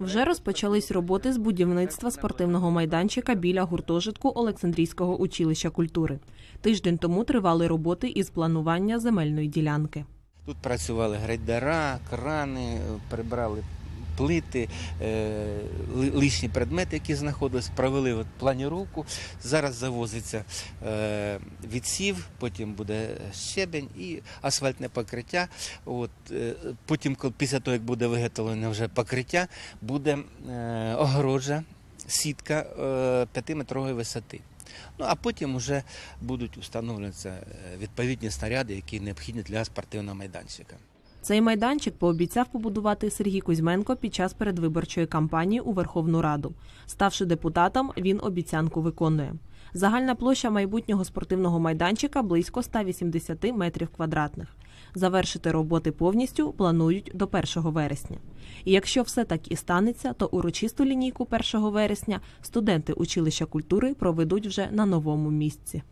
Вже розпочались роботи з будівництва спортивного майданчика біля гуртожитку Олександрійського училища культури. Тиждень тому тривали роботи із планування земельної ділянки. Тут працювали грейдера, крани, прибрали плити, е, лишні предмети, які знаходились, провели от планіровку. Зараз завозиться е, відсів, потім буде щебень і асфальтне покриття. От, е, потім, після того, як буде виготовлене вже покриття, буде огорожа, сітка 5-метрової висоти. Ну а потім вже будуть встановлюватися відповідні снаряди, які необхідні для спортивного майданчика. Цей майданчик пообіцяв побудувати Сергій Кузьменко під час передвиборчої кампанії у Верховну Раду. Ставши депутатом, він обіцянку виконує. Загальна площа майбутнього спортивного майданчика близько 180 метрів квадратних. Завершити роботи повністю планують до 1 вересня. І якщо все так і станеться, то урочисту лінійку 1 вересня студенти училища культури проведуть вже на новому місці.